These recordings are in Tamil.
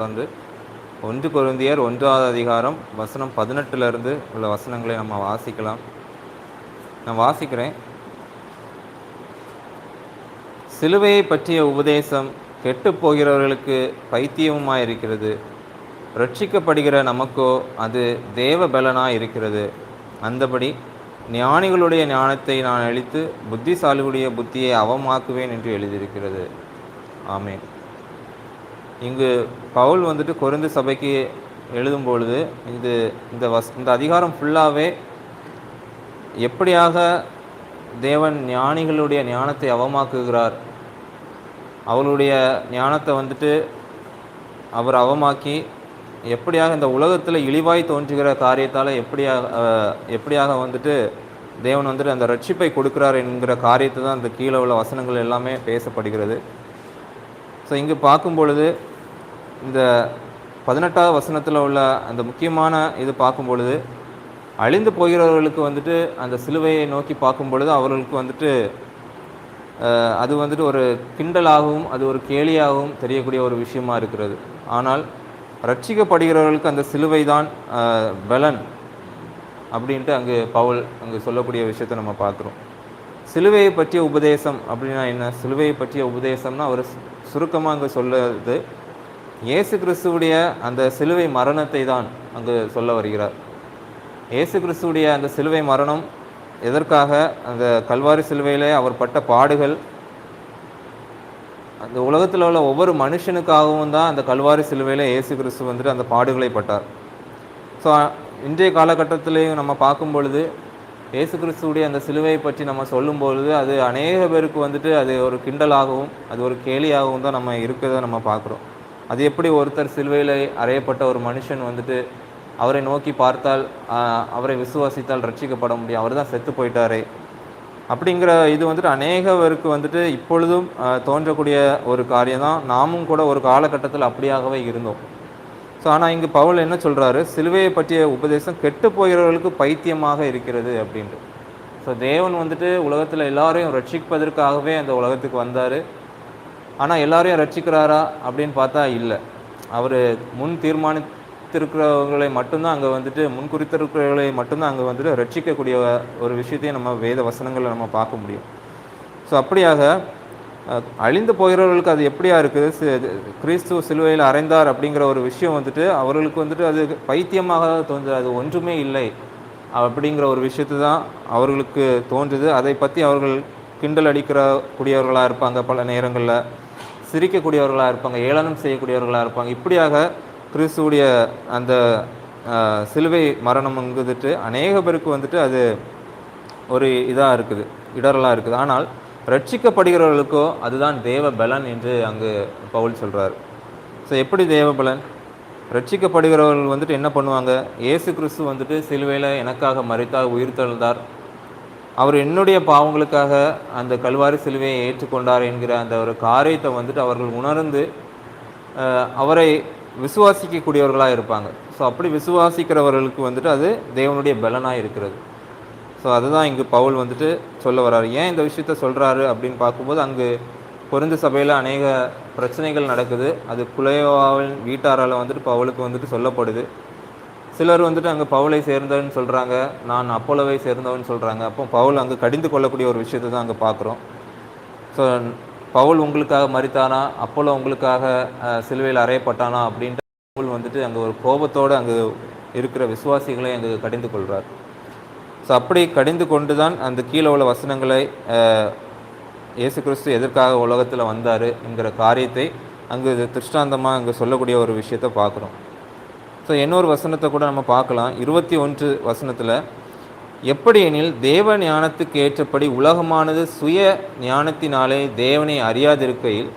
வந்து ஒன்று குருந்தியர் ஒன்றாவது அதிகாரம் வசனம் பதினெட்டுலேருந்து உள்ள வசனங்களை நம்ம வாசிக்கலாம். நான் வாசிக்கிறேன். சிலுவையை பற்றிய உபதேசம் கெட்டுப் போகிறவர்களுக்கு பைத்தியமுமாய் இருக்கிறது ரட்சிக்கப்படுகிற நமக்கோ அது தேவ பலனாக இருக்கிறது அந்தபடி ஞானிகளுடைய ஞானத்தை நான் அழித்து புத்திசாலிகளுடைய புத்தியை அவமாக்குவேன் என்று எழுதியிருக்கிறது. ஆமேன். இங்கு பவுல் வந்துட்டு குறைந்த சபைக்கு எழுதும் பொழுது இது இந்த வஸ் இந்த அதிகாரம் ஃபுல்லாகவே எப்படியாக தேவன் ஞானிகளுடைய ஞானத்தை அவமாக்குகிறார்? அவளுடைய ஞானத்தை வந்துட்டு அவர் அவமாக்கி எப்படியாக இந்த உலகத்தில் இழிவாய் தோன்றுகிற காரியத்தால் எப்படியாக எப்படியாக வந்துட்டு தேவன் வந்துட்டு அந்த ரட்சிப்பை கொடுக்கிறார் என்கிற காரியத்தை தான் இந்த கீழே உள்ள வசனங்கள் எல்லாமே பேசப்படுகிறது. ஸோ இங்கு பார்க்கும் பொழுது இந்த பதினெட்டாவது வசனத்தில் உள்ள அந்த முக்கியமான இது பார்க்கும் பொழுது அழிந்து போகிறவர்களுக்கு வந்துட்டு அந்த சிலுவையை நோக்கி பார்க்கும் பொழுது அவர்களுக்கு வந்துட்டு அது வந்துட்டு ஒரு கிண்டலாகவும் அது ஒரு கேலியாகவும் தெரியக்கூடிய ஒரு விஷயமா இருக்கிறது. ஆனால் ரட்சிக்கப்படுகிறவர்களுக்கு அந்த சிலுவை தான் பலன் அப்படின்ட்டு அங்கு பவுல் அங்கு சொல்லக்கூடிய விஷயத்தை நம்ம பார்க்குறோம். சிலுவையை பற்றிய உபதேசம் அப்படின்னா என்ன? சிலுவையை பற்றிய உபதேசம்னா அவர் சுருக்கமாக அங்கே சொல்லுறது இயேசு கிறிஸ்துவுடைய அந்த சிலுவை மரணத்தை தான் அங்கு சொல்ல வருகிறார். இயேசு கிறிஸ்துவுடைய அந்த சிலுவை மரணம் எதற்காக? அந்த கல்வாரி சிலுவையிலே அவர் பட்ட பாடுகள் அந்த உலகத்தில் உள்ள ஒவ்வொரு மனுஷனுக்காகவும் தான் அந்த கல்வாரி சிலுவையில் இயேசு கிறிஸ்து வந்துட்டு அந்த பாடுகளை பட்டார். ஸோ இன்றைய காலகட்டத்திலையும் நம்ம பார்க்கும் பொழுது இயேசு கிறிஸ்துவுடைய அந்த சிலுவையை பற்றி நம்ம சொல்லும் பொழுது அது அநேக பேருக்கு வந்துட்டு அது ஒரு கிண்டலாகவும் அது ஒரு கேலியாகவும் தான் நம்ம இருக்கிறத நம்ம பார்க்குறோம். அது எப்படி ஒருத்தர் சிலுவையில் அறையப்பட்ட ஒரு மனுஷன் வந்துட்டு அவரை நோக்கி பார்த்தால் அவரை விசுவாசித்தால் ரட்சிக்கப்பட முடியும். அவர் தான் செத்து போயிட்டாரே. அப்படிங்கிற இது வந்துட்டு அநேகவருக்கு வந்துட்டு இப்பொழுதும் தோன்றக்கூடிய ஒரு காரியம் தான் நாமும் கூட ஒரு காலகட்டத்தில் அப்படியாகவே இருந்தோம். ஸோ ஆனால் இங்கே பவுல் என்ன சொல்கிறாரு சிலுவையை பற்றிய உபதேசம் கெட்டு போகிறவர்களுக்கு பைத்தியமாக இருக்கிறது அப்படின்ட்டு. ஸோ தேவன் வந்துட்டு உலகத்தில் எல்லாரையும் ரட்சிப்பதற்காகவே அந்த உலகத்துக்கு வந்தார். ஆனால் எல்லாரையும் ரட்சிக்கிறாரா அப்படின்னு பார்த்தா இல்லை. அவர் முன் தீர்மானித்திருக்கிறவர்களை மட்டும்தான் அங்கே வந்துட்டு முன்குறித்திருக்கிறவர்களை மட்டும்தான் அங்கே வந்துட்டு ரட்சிக்கக்கூடிய ஒரு விஷயத்தையும் நம்ம வேத வசனங்களில் நம்ம பார்க்க முடியும். ஸோ அப்படியாக அழிந்து போகிறவர்களுக்கு அது எப்படியா இருக்குது? கிறிஸ்துவ சிலுவையில் அறைந்தார் அப்படிங்கிற ஒரு விஷயம் வந்துட்டு அவர்களுக்கு வந்துட்டு அது பைத்தியமாக தோன்றுது. அது ஒன்றுமே இல்லை அப்படிங்கிற ஒரு விஷயத்தை தான் அவர்களுக்கு தோன்றுது. அதை பற்றி அவர்கள் கிண்டல் அடிக்கிற கூடியவர்களாக இருப்பாங்க பல நேரங்களில். சிரிக்கக்கூடியவர்களாக இருப்பாங்க ஏளனம் செய்யக்கூடியவர்களாக இருப்பாங்க. இப்படியாக கிறிஸ்துவுடைய அந்த சிலுவை மரணம் வந்துட்டு அநேக பேருக்கு வந்துட்டு அது ஒரு இதாக இருக்குது இடரலாக இருக்குது. ஆனால் ரட்சிக்கப்படுகிறவர்களுக்கோ அதுதான் தேவ பலன் என்று அங்கு பவுல் சொல்கிறார் ஸோ எப்படி தேவ பலன்? ரட்சிக்கப்படுகிறவர்கள் வந்துட்டு என்ன பண்ணுவாங்க? இயேசு கிறிஸ்து வந்துட்டு சிலுவையில் எனக்காக மறித்தார் உயிர் தழுந்தார். அவர் என்னுடைய பாவங்களுக்காக அந்த கல்வாரி சிலுவையை ஏற்றுக்கொண்டார் என்கிற அந்த ஒரு காரியத்தை வந்துட்டு அவர்கள் உணர்ந்து அவரை விசுவாசிக்கக்கூடியவர்களாக இருப்பாங்க. ஸோ அப்படி விசுவாசிக்கிறவர்களுக்கு வந்துட்டு அது தேவனுடைய பலனாக இருக்கிறது. ஸோ அதுதான் இங்கு பவுல் வந்துட்டு சொல்ல வர்றாரு. ஏன் இந்த விஷயத்த சொல்கிறாரு அப்படின்னு பார்க்கும்போது அங்கு பொருந்து சபையில் அநேக பிரச்சனைகள் நடக்குது. அது குலையோவின் வீட்டாரால் வந்துட்டு பவுலுக்கு வந்துட்டு சொல்லப்படுது. சிலர் வந்துட்டு அங்கே பவுலை சேர்ந்தவன் சொல்கிறாங்க நான் அப்போலோவை சேர்ந்தவன் சொல்கிறாங்க அப்போ பவுல் அங்கே கடிந்து கொள்ளக்கூடிய ஒரு விஷயத்தை தான் அங்கே பார்க்குறோம். ஸோ பவுல் உங்களுக்காக மறித்தானா அப்போலோ உங்களுக்காக சிலுவையில் அறையப்பட்டானா? அப்படின்ட்டு பவுல் வந்துட்டு அங்கே ஒரு கோபத்தோடு அங்கே இருக்கிற விசுவாசிகளை அங்கே கடிந்து கொள்கிறார் ஸோ அப்படி கடிந்து கொண்டு தான் அந்த கீழே உள்ள வசனங்களை இயேசு கிறிஸ்து எதற்காக உலகத்தில் வந்தார் என்கிற காரியத்தை அங்கு திருஷ்டாந்தமாக அங்கே சொல்லக்கூடிய ஒரு விஷயத்தை பார்க்குறோம். ஸோ இன்னொரு வசனத்தை கூட நம்ம பார்க்கலாம். இருபத்தி ஒன்று வசனத்தில் எப்படியெனில் தேவ ஞானத்துக்கு ஏற்றபடி உலகமானது சுய ஞானத்தினாலே தேவனை அறியாதிருக்கையில்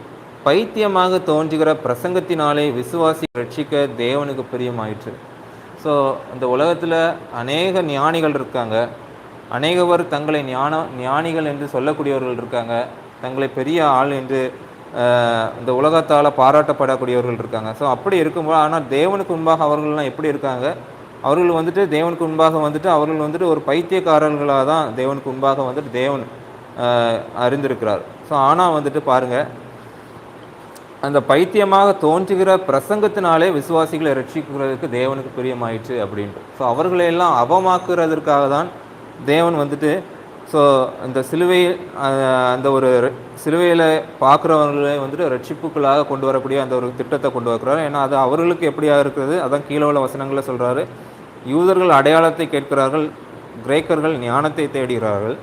பைத்தியமாக தோன்றுகிற பிரசங்கத்தினாலே விசுவாசி ரட்சிக்க தேவனுக்கு பிரியமாயிற்று. ஸோ இந்த உலகத்தில் அநேக ஞானிகள் இருக்காங்க. அநேகவர் தங்களை ஞான ஞானிகள் என்று சொல்லக்கூடியவர்கள் இருக்காங்க. தங்களை பெரிய ஆள் என்று இந்த உலகத்தால் பாராட்டப்படக்கூடியவர்கள் இருக்காங்க. ஸோ அப்படி இருக்கும்போது ஆனால் தேவனுக்கு முன்பாக அவர்கள்லாம் எப்படி இருக்காங்க? அவர்கள் வந்துட்டு தேவனுக்கு முன்பாக வந்துட்டு அவர்கள் வந்துட்டு ஒரு பைத்தியக்காரர்களாக தான் தேவனுக்கு முன்பாக வந்துட்டு தேவன் அறிந்திருக்கிறார். ஸோ ஆனால் வந்துட்டு பாருங்கள் அந்த பைத்தியமாக தோன்றுகிற பிரசங்கத்தினாலே விசுவாசிகளை ரட்சிக்கிறதுக்கு தேவனுக்கு பிரியமாயிற்று அப்படின்ட்டு. ஸோ அவர்களையெல்லாம் அவமாக்குறதற்காக தான் தேவன் வந்துட்டு ஸோ இந்த சிலுவை அந்த ஒரு சிலுவையில் பார்க்குறவங்களே வந்துட்டு ரட்சிப்புக்குள்ளாக கொண்டு வரக்கூடிய அந்த ஒரு திட்டத்தை கொண்டு வைக்கிறார் ஏன்னா அது அவர்களுக்கு எப்படியா இருக்கிறது? அதான் கீழே உள்ள வசனங்களில் சொல்கிறாரு யூதர்கள் அடையாளத்தை கேட்கிறார்கள் கிரேக்கர்கள் ஞானத்தை தேடுகிறார்கள்.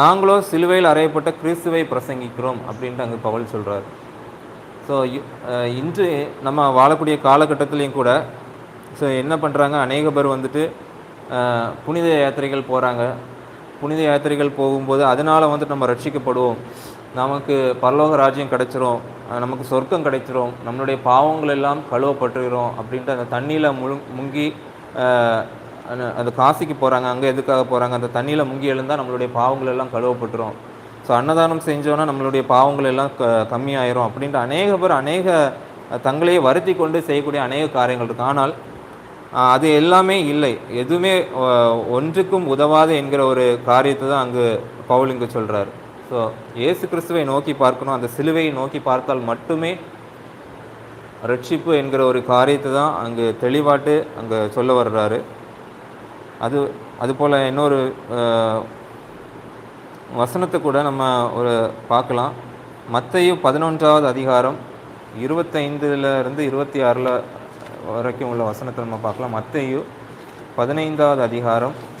நாங்களோ சிலுவையில் அறையப்பட்ட கிறிஸ்துவை பிரசங்கிக்கிறோம் அப்படின்ட்டு அங்கே பவல் சொல்கிறார் ஸோ இன்று நம்ம வாழக்கூடிய காலகட்டத்திலையும் கூட ஸோ என்ன பண்ணுறாங்க அநேக பேர் வந்துட்டு புனித யாத்திரைகள் போகிறாங்க புனித யாத்திரைகள் போகும்போது அதனால் வந்துட்டு நம்ம ரட்சிக்கப்படுவோம். நமக்கு பரலோக ராஜ்யம் கிடைச்சிரும். நமக்கு சொர்க்கம் கிடைச்சிரும். நம்மளுடைய பாவங்கள் எல்லாம் கழுவப்பட்டுகிறோம் அப்படின்ட்டு அந்த தண்ணியில் முழு முங்கி அந்த- அந்த காசிக்கு போகிறாங்க அங்கே எதுக்காக போகிறாங்க அந்த தண்ணியில் முங்கி எழுந்தால் நம்மளுடைய பாவங்கள் எல்லாம் கழுவப்பட்டுரும். ஸோ அன்னதானம் செஞ்சோன்னா நம்மளுடைய பாவங்கள் எல்லாம் க கம்மியாயிரும் அப்படின்ட்டு அநேக பேர் அநேக தங்களையே வருத்தி கொண்டு செய்யக்கூடிய அநேக காரியங்கள் இருக்கு. ஆனால் அது எல்லாமே இல்லை. எதுவுமே ஒன்றுக்கும் உதவாது என்கிற ஒரு காரியத்தை தான் அங்கு பவுல் இங்கு சொல்கிறார் ஸோ இயேசு கிறிஸ்துவை நோக்கி பார்க்கணும். அந்த சிலுவையை நோக்கி பார்த்தால் மட்டுமே ரட்சிப்பு என்கிற ஒரு காரியத்தை தான் அங்கு தெளிவாட்டு அங்கே சொல்ல வர்றாரு. அது அதுபோல் இன்னொரு வசனத்தை கூட நம்ம ஒரு பார்க்கலாம். மத்தையும் பதினொன்றாவது அதிகாரம் இருபத்தைந்துலேருந்து இருபத்தி ஆறில் வரைக்கும் உள்ள வசனத்தை நம்ம பார்க்கலாம். மத்தேயு பதினைந்தாவது அதிகாரம்.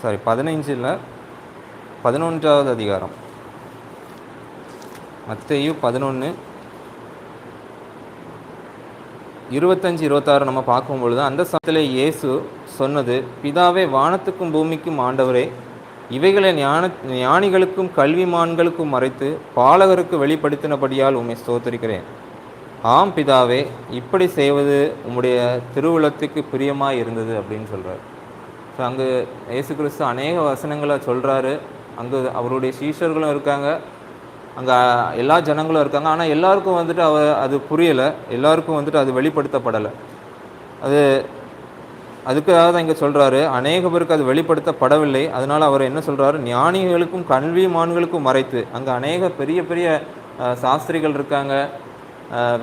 சாரி பதினைஞ்சில் பதினொன்றாவது அதிகாரம். மத்தையும் பதினொன்று இருபத்தஞ்சு இருபத்தாறு நம்ம பார்க்கும் பொழுது அந்த சமயத்தில் இயேசு சொன்னது பிதாவே வானத்துக்கும் பூமிக்கும் ஆண்டவரே இவைகளை ஞான ஞானிகளுக்கும் கல்விமான்களுக்கும் மறைத்து பாலகருக்கு வெளிப்படுத்தினபடியால் உம்மை ஸ்தோத்திரிக்கிறேன். ஆம் பிதாவே இப்படி செய்வது உம்முடைய திருவுளத்துக்கு பிரியமாக இருந்தது அப்படின்னு சொல்கிறார் ஸோ அங்கே இயேசு கிறிஸ்து அநேக வசனங்களை சொல்கிறாரு அங்கே அவருடைய சீஷர்களும் இருக்காங்க. அங்கே எல்லா ஜனங்களும் இருக்காங்க. ஆனால் எல்லாருக்கும் வந்துட்டு அவ அது புரியலை. எல்லாருக்கும் வந்துட்டு அது வெளிப்படுத்தப்படலை. அது அதுக்காக தான் இங்கே சொல்கிறாரு அநேக பேருக்கு அது வெளிப்படுத்தப்படவில்லை. அதனால் அவர் என்ன சொல்கிறாரு ஞானிகளுக்கும் கல்விமான்களுக்கும் மறைத்து. அங்கே அநேக பெரிய பெரிய சாஸ்திரிகள் இருக்காங்க.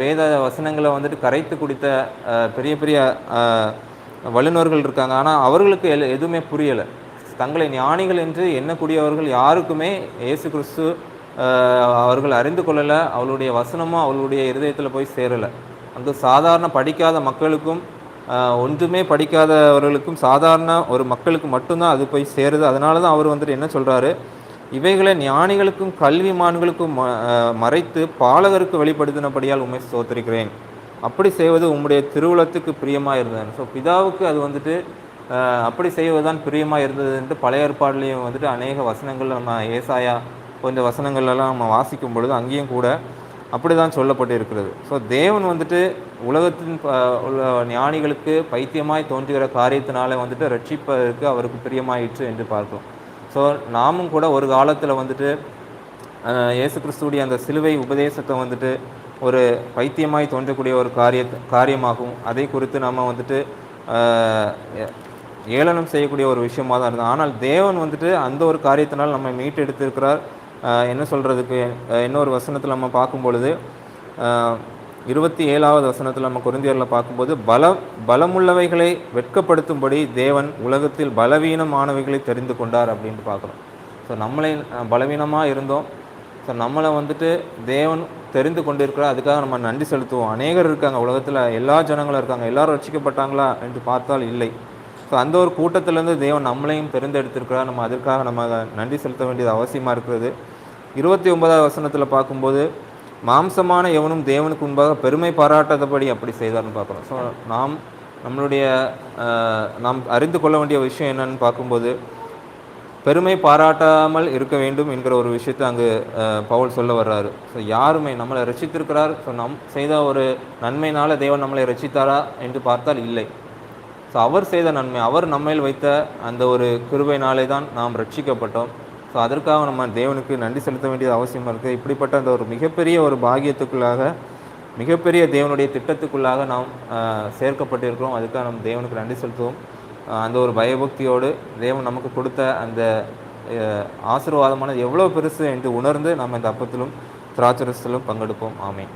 வேத வசனங்களை வந்துட்டு கரைத்து குடித்த பெரிய பெரிய வல்லுநர்கள் இருக்காங்க. ஆனால் அவர்களுக்கு எல் எதுவுமே புரியலை. தங்களை ஞானிகள் என்று எண்ணக்கூடியவர்கள் யாருக்குமே? இயேசு கிறிஸ்து அவர்கள் அறிந்து கொள்ளலை அவளுடைய வசனமும் அவளுடைய இருதயத்தில் போய் சேரலை. அங்கு சாதாரண படிக்காத மக்களுக்கும் ஒன்றுமே படிக்காதவர்களுக்கும் சாதாரண ஒரு மக்களுக்கு மட்டும்தான் அது போய் சேருது. அதனால தான் அவர் வந்துட்டு என்ன சொல்கிறாரு இவைகளை ஞானிகளுக்கும் கல்விமான்களுக்கும் ம- மறைத்து பாலகருக்கு வெளிப்படுத்தினபடியால் உண்மை சோத்திருக்கிறேன் அப்படி செய்வது உம்முடைய திருவுளத்துக்கு பிரியமாக இருந்தது. ஸோ பிதாவுக்கு அது வந்துட்டு அப்படி அப்படி செய்வதுதான் பிரியமாக இருந்தது என்று பழைய ஏற்பாடுலேயும் வந்துட்டு அநேக வசனங்கள் நம்ம ஏசாயா கொஞ்சம் வசனங்கள்லாம் நம்ம வாசிக்கும் பொழுது அங்கேயும் கூட அப்படி தான் சொல்லப்பட்டு இருக்கிறது. ஸோ தேவன் வந்துட்டு உலகத்தின் உள்ள ஞானிகளுக்கு பைத்தியமாய் தோன்றுகிற காரியத்தினால வந்துட்டு ரட்சிப்பதற்கு அவருக்கு பிரியமாயிற்று என்று பார்க்கலாம் ஸோ நாமும் கூட ஒரு காலத்தில் வந்துட்டு இயேசு கிறிஸ்துடைய அந்த சிலுவை உபதேசத்தை வந்துட்டு ஒரு பைத்தியமாய் தோன்றக்கூடிய ஒரு காரிய காரியமாகும். அதை குறித்து நாம் வந்துட்டு ஏளனம் செய்யக்கூடிய ஒரு விஷயமாக தான் இருந்தது. ஆனால் தேவன் வந்துட்டு அந்த ஒரு காரியத்தினால் நம்ம மீட்டு எடுத்திருக்கிறார் என்ன சொல்கிறதுக்கு இன்னொரு வசனத்தில் நம்ம பார்க்கும் பொழுது இருபத்தி ஏழாவது வசனத்தில் நம்ம குருந்தியரில் பார்க்கும்போது பல பலமுள்ளவைகளை வெட்கப்படுத்தும்படி தேவன் உலகத்தில் பலவீனமானவைகளை தெரிந்து கொண்டார் அப்படின்ட்டு பார்க்குறோம். ஸோ நம்மளே பலவீனமாக இருந்தோம். ஸோ நம்மளை வந்துட்டு தேவன் தெரிந்து கொண்டிருக்கிறார். அதுக்காக நம்ம நன்றி செலுத்துவோம். அநேகர் இருக்காங்க உலகத்தில் எல்லா ஜனங்களும் இருக்காங்க. எல்லாரும் ரசிக்கப்பட்டாங்களா என்று பார்த்தால் இல்லை. ஸோ அந்த ஒரு கூட்டத்திலேருந்து தேவன் நம்மளையும் தெரிந்தெடுத்திருக்கிறார். நம்ம அதற்காக நம்ம நன்றி செலுத்த வேண்டியது அவசியமாக இருக்கிறது. இருபத்தி ஒன்பதாவது வசனத்தில் பார்க்கும்போது மாம்சமான எவனும் தேவனுக்கு முன்பாக பெருமை பாராட்டாதபடி அப்படி செய்தார்னு பார்க்குறோம். ஸோ நாம் நம்மளுடைய நாம் அறிந்து கொள்ள வேண்டிய விஷயம் என்னன்னு பார்க்கும்போது பெருமை பாராட்டாமல் இருக்க வேண்டும் என்கிற ஒரு விஷயத்தை அங்கு பவுல் சொல்ல வர்றாரு. ஸோ யாருமே நம்மளை ரசித்திருக்கிறார் ஸோ நம் செய்த ஒரு நன்மையினால தேவன் நம்மளை ரசித்தாரா என்று பார்த்தால் இல்லை. ஸோ அவர் செய்த நன்மை அவர் நம்மேல் வைத்த அந்த ஒரு கிருபையினாலே தான் நாம் ரட்சிக்கப்பட்டோம். ஸோ அதற்காக நம்ம தேவனுக்கு நன்றி செலுத்த வேண்டியது அவசியமாக இருக்குது இப்படிப்பட்ட அந்த ஒரு மிகப்பெரிய ஒரு பாகியத்துக்குள்ளாக மிகப்பெரிய தேவனுடைய திட்டத்துக்குள்ளாக நாம் சேர்க்கப்பட்டிருக்கிறோம். அதுக்காக நம்ம தேவனுக்கு நன்றி செலுத்துவோம். அந்த ஒரு பயபக்தியோடு தேவன் நமக்கு கொடுத்த அந்த ஆசீர்வாதமானது எவ்வளோ பெருசு என்று உணர்ந்து நம்ம இந்த அப்பத்திலும் திராட்சரசத்திலும் பங்கெடுப்போம். ஆமேன்.